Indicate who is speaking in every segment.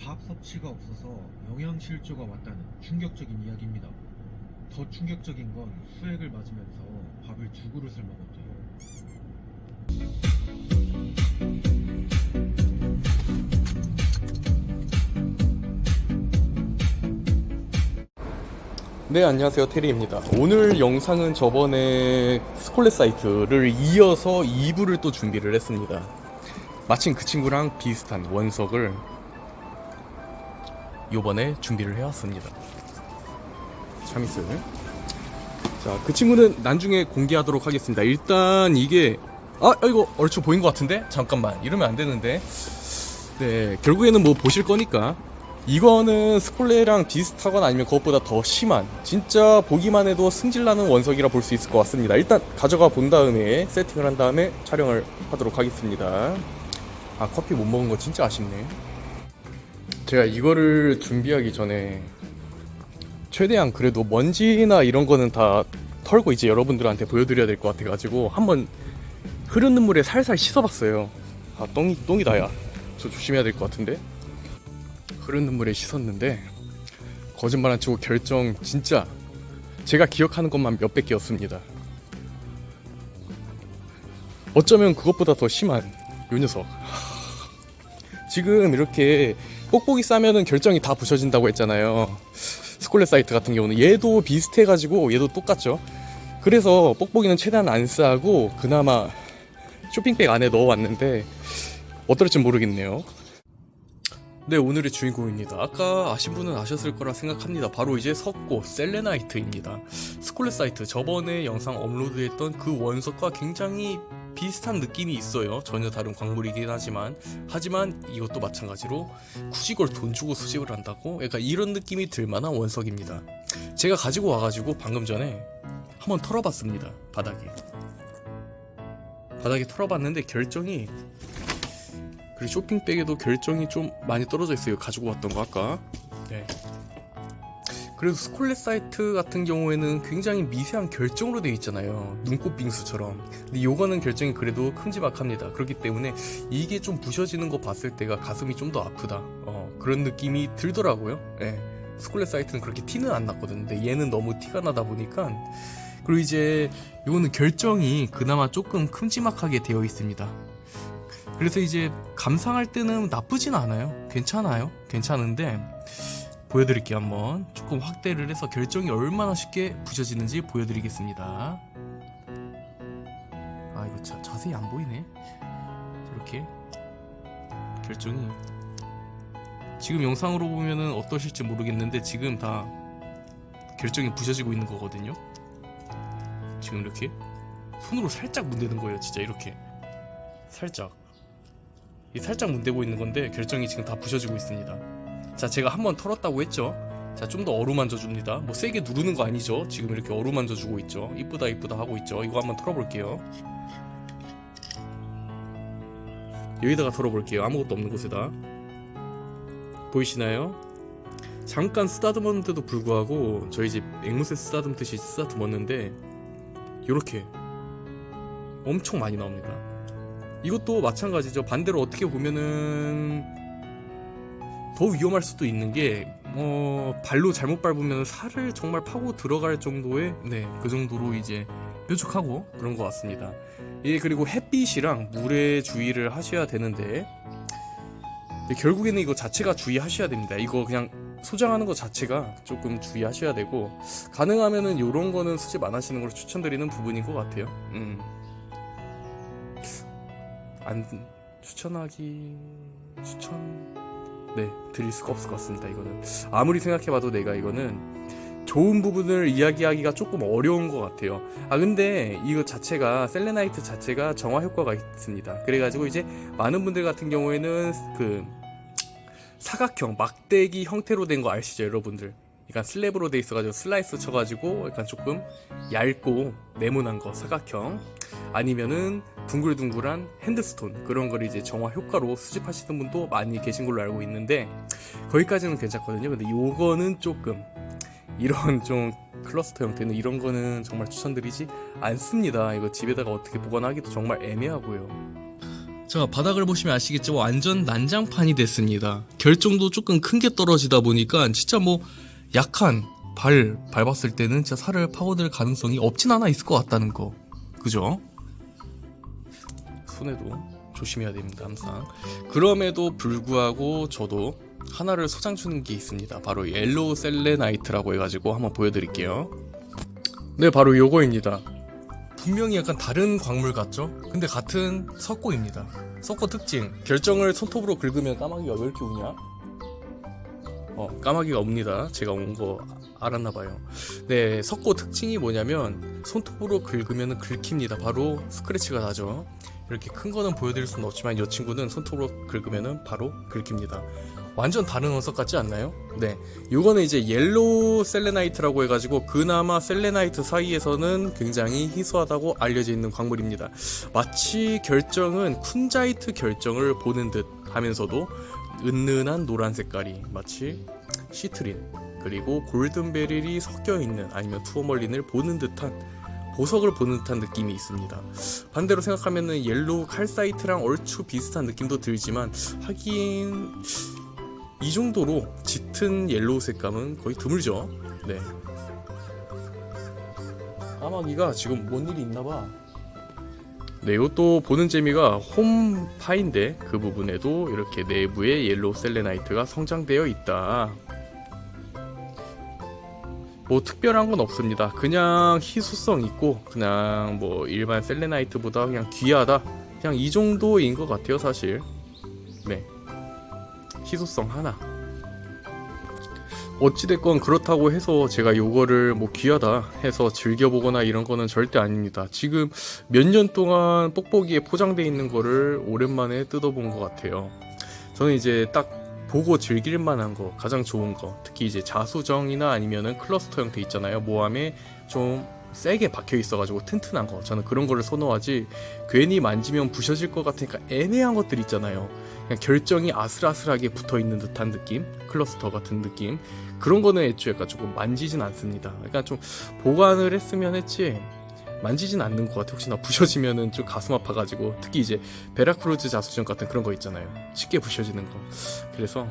Speaker 1: 밥 섭취가 없어서 영양실조가 왔다는 충격적인 이야기입니다. 더 충격적인 건 수액을 맞으면서 밥을 두 그릇을 먹었대요.
Speaker 2: 네 안녕하세요 테리입니다 오늘 영상은 저번에 스콜렛 사이트를 이어서 2부를 또 준비를 했습니다 마침 그 친구랑 비슷한 원석을 요번에 준비를 해왔습니다. 참이슬 자그 친구는 나중에 공개하도록 하겠습니다. 일단 이게 아 이거 얼추 보인 것 같은데? 잠깐만 이러면 안 되는데. 네 결국에는 뭐 보실 거니까. 이거는 스콜레랑 비슷하거나 아니면 그것보다 더 심한 진짜 보기만 해도 승질나는 원석이라 볼 수 있을 것 같습니다. 일단 가져가 본 다음에 세팅을 한 다음에 촬영을 하도록 하겠습니다. 아 커피 못 먹은 거 진짜 아쉽네 제가 이거를 준비하기 전에 최대한 그래도 먼지나 이런 거는 다 털고 이제 여러분들한테 보여드려야 될 것 같아가지고 한번 흐르는 물에 살살 씻어봤어요 아 똥이 똥이다 야 저 조심해야 될 것 같은데 흐르는 물에 씻었는데 거짓말 안 치고 결정 진짜 제가 기억하는 것만 몇백 개였습니다. 어쩌면 그것보다 더 심한 요 녀석. 지금 이렇게 뽁뽁이 싸면은 결정이 다 부셔진다고 했잖아요. 스콜렛 사이트 같은 경우는 얘도 비슷해가지고 얘도 똑같죠. 그래서 뽁뽁이는 최대한 안 싸고 그나마 쇼핑백 안에 넣어왔는데 어떨지 모르겠네요. 네 오늘의 주인공입니다 아까 아신 분은 아셨을 거라 생각합니다 바로 이제 석고 셀레나이트입니다 스콜렛 사이트 저번에 영상 업로드했던 그 원석과 굉장히 비슷한 느낌이 있어요 전혀 다른 광물이긴 하지만 하지만 이것도 마찬가지로 굳이 이걸 돈 주고 수집을 한다고 약간 이런 느낌이 들 만한 원석입니다 제가 가지고 와가지고 방금 전에 한번 털어봤습니다 바닥에 바닥에 털어봤는데 결정이 그리고 쇼핑백에도 결정이 좀 많이 떨어져 있어요. 가지고 왔던 거 아까. 네. 그래도 스콜렛 사이트 같은 경우에는 굉장히 미세한 결정으로 되어 있잖아요. 눈꽃 빙수처럼. 근데 요거는 결정이 그래도 큼지막합니다. 그렇기 때문에 이게 좀 부셔지는 거 봤을 때가 가슴이 좀 더 아프다. 어, 그런 느낌이 들더라고요. 예. 스콜렛 사이트는 그렇게 티는 안 났거든요. 근데 얘는 너무 티가 나다 보니까 그리고 이제 요거는 결정이 그나마 조금 큼지막하게 되어 있습니다. 그래서 이제 감상할 때는 나쁘진 않아요. 괜찮아요. 괜찮은데 보여드릴게요 한번 조금 확대를 해서 결정이 얼마나 쉽게 부셔지는지 보여드리겠습니다. 아 이거 자, 자세히 안 보이네. 이렇게 결정이 지금 영상으로 보면은 어떠실지 모르겠는데 지금 다 결정이 부셔지고 있는 거거든요. 지금 이렇게 손으로 살짝 문대는 거예요. 진짜 이렇게 살짝. 이 살짝 문대고 있는 건데 결정이 지금 다 부셔지고 있습니다. 자, 제가 한번 털었다고 했죠. 자, 좀 더 어루만져 줍니다. 뭐 세게 누르는 거 아니죠? 지금 이렇게 어루만져 주고 있죠. 이쁘다 이쁘다 하고 있죠. 이거 한번 털어볼게요. 여기다가 털어볼게요. 아무것도 없는 곳에다. 보이시나요? 잠깐 쓰다듬었는데도 불구하고 저희 집 앵무새 쓰다듬듯이 쓰다듬었는데 이렇게 엄청 많이 나옵니다. 이것도 마찬가지죠. 반대로 어떻게 보면은 더 위험할 수도 있는 게 어, 발로 잘못 밟으면 살을 정말 파고 들어갈 정도의 네, 그 정도로 이제 뾰족하고 그런 것 같습니다. 예, 그리고 햇빛이랑 물에 주의를 하셔야 되는데 네, 결국에는 이거 자체가 주의하셔야 됩니다. 이거 그냥 소장하는 것 자체가 조금 주의하셔야 되고 가능하면은 이런 거는 수집 안 하시는 걸 추천드리는 부분인 것 같아요. 음. 안 추천하기 추천 네 드릴 수가 없을 것 같습니다 이거는. 아무리 생각해봐도 내가 이거는 좋은 부분을 이야기하기가 조금 어려운 것 같아요. 아 근데 이거 자체가 셀레나이트 자체가 정화 효과가 있습니다. 그래가지고 이제 많은 분들 같은 경우에는 그 사각형 막대기 형태로 된 거 아시죠 여러분들? 약간 슬랩으로 돼 있어가지고 슬라이스 쳐가지고 약간 조금 얇고 네모난 거 사각형. 아니면은 둥글둥글한 핸드스톤 그런 걸 이제 정화 효과로 수집하시는 분도 많이 계신 걸로 알고 있는데 거기까지는 괜찮거든요. 근데 요거는 조금 이런 좀 클러스터 형태는 이런 거는 정말 추천드리지 않습니다. 이거 집에다가 어떻게 보관하기도 정말 애매하고요. 자 바닥을 보시면 아시겠지만 완전 난장판이 됐습니다. 결정도 조금 큰 게 떨어지다 보니까 진짜 뭐 약한 발 밟았을 때는 진짜 살을 파고들 가능성이 없진 않아 있을 것 같다는 거. 그죠? 손에도 조심해야 됩니다 항상 그럼에도 불구하고 저도 하나를 소장 주는 게 있습니다 바로 옐로우 셀레나이트라고 해가지고 한번 보여드릴게요 네 바로 요거입니다 분명히 약간 다른 광물 같죠? 근데 같은 석고입니다. 석고 특징. 결정을 손톱으로 긁으면 까마귀가 왜 이렇게 우냐? 어, 까마귀가 옵니다. 제가 온 거 알았나 봐요. 네, 석고 특징이 뭐냐면 손톱으로 긁으면 긁힙니다. 바로 스크래치가 나죠. 이렇게 큰 거는 보여드릴 수는 없지만 이 친구는 손톱으로 긁으면 바로 긁힙니다. 완전 다른 원석 같지 않나요? 네. 요거는 이제 옐로우 셀레나이트라고 해가지고 그나마 셀레나이트 사이에서는 굉장히 희소하다고 알려져 있는 광물입니다. 마치 결정은 쿤자이트 결정을 보는 듯 하면서도 은은한 노란 색깔이 마치 시트린 그리고 골든베릴이 섞여 있는 아니면 투어멀린을 보는 듯한 보석을 보는 듯한 느낌이 있습니다. 반대로 생각하면은 옐로우 칼사이트랑 얼추 비슷한 느낌도 들지만 하긴 이 정도로 짙은 옐로우 색감은 거의 드물죠. 네. 까마귀가 지금 뭔 일이 있나봐. 네, 이것도 보는 재미가 홈파인데 그 부분에도 이렇게 내부에 옐로우 셀레나이트가 성장되어 있다. 뭐 특별한 건 없습니다. 그냥 희소성 있고 그냥 뭐 일반 셀레나이트보다 그냥 귀하다. 그냥 이 정도인 것 같아요, 사실. 네. 희소성 하나. 어찌됐건 그렇다고 해서 제가 요거를 뭐 귀하다 해서 즐겨보거나 이런 거는 절대 아닙니다. 지금 몇 년 동안 뽁뽁이에 포장돼 있는 거를 오랜만에 뜯어본 것 같아요. 저는 이제 딱 보고 즐길 만한 거, 가장 좋은 거, 특히 이제 자수정이나 아니면은 클러스터 형태 있잖아요. 모함에 좀 세게 박혀 있어가지고 튼튼한 거. 저는 그런 거를 선호하지. 괜히 만지면 부셔질 것 같으니까 애매한 것들 있잖아요. 그냥 결정이 아슬아슬하게 붙어 있는 듯한 느낌, 클러스터 같은 느낌. 그런 거는 애초에 조금 만지진 않습니다. 그러니까 좀 보관을 했으면 했지. 만지진 않는 것 같아. 혹시나 부셔지면은 좀 가슴 아파가지고 특히 이제 베라크루즈 자수정 같은 그런 거 있잖아요. 쉽게 부셔지는 거. 그래서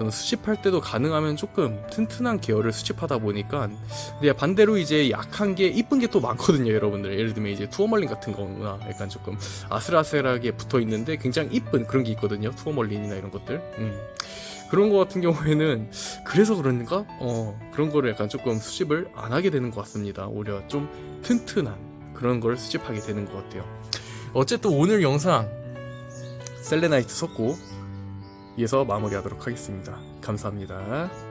Speaker 2: 저는 수집할 때도 가능하면 조금 튼튼한 계열을 수집하다 보니까 근데 반대로 이제 약한 게 이쁜 게 또 많거든요, 여러분들. 예를 들면 이제 투어멀린 같은 거나 약간 조금 아슬아슬하게 붙어 있는데 굉장히 이쁜 그런 게 있거든요. 투어멀린이나 이런 것들. 음. 그런 거 같은 경우에는 그래서 그런가? 어, 그런 거를 약간 조금 수집을 안 하게 되는 것 같습니다. 오히려 좀 튼튼한 그런 걸 수집하게 되는 것 같아요. 어쨌든 오늘 영상 셀레나이트 섞고 이에서 마무리하도록 하겠습니다. 감사합니다.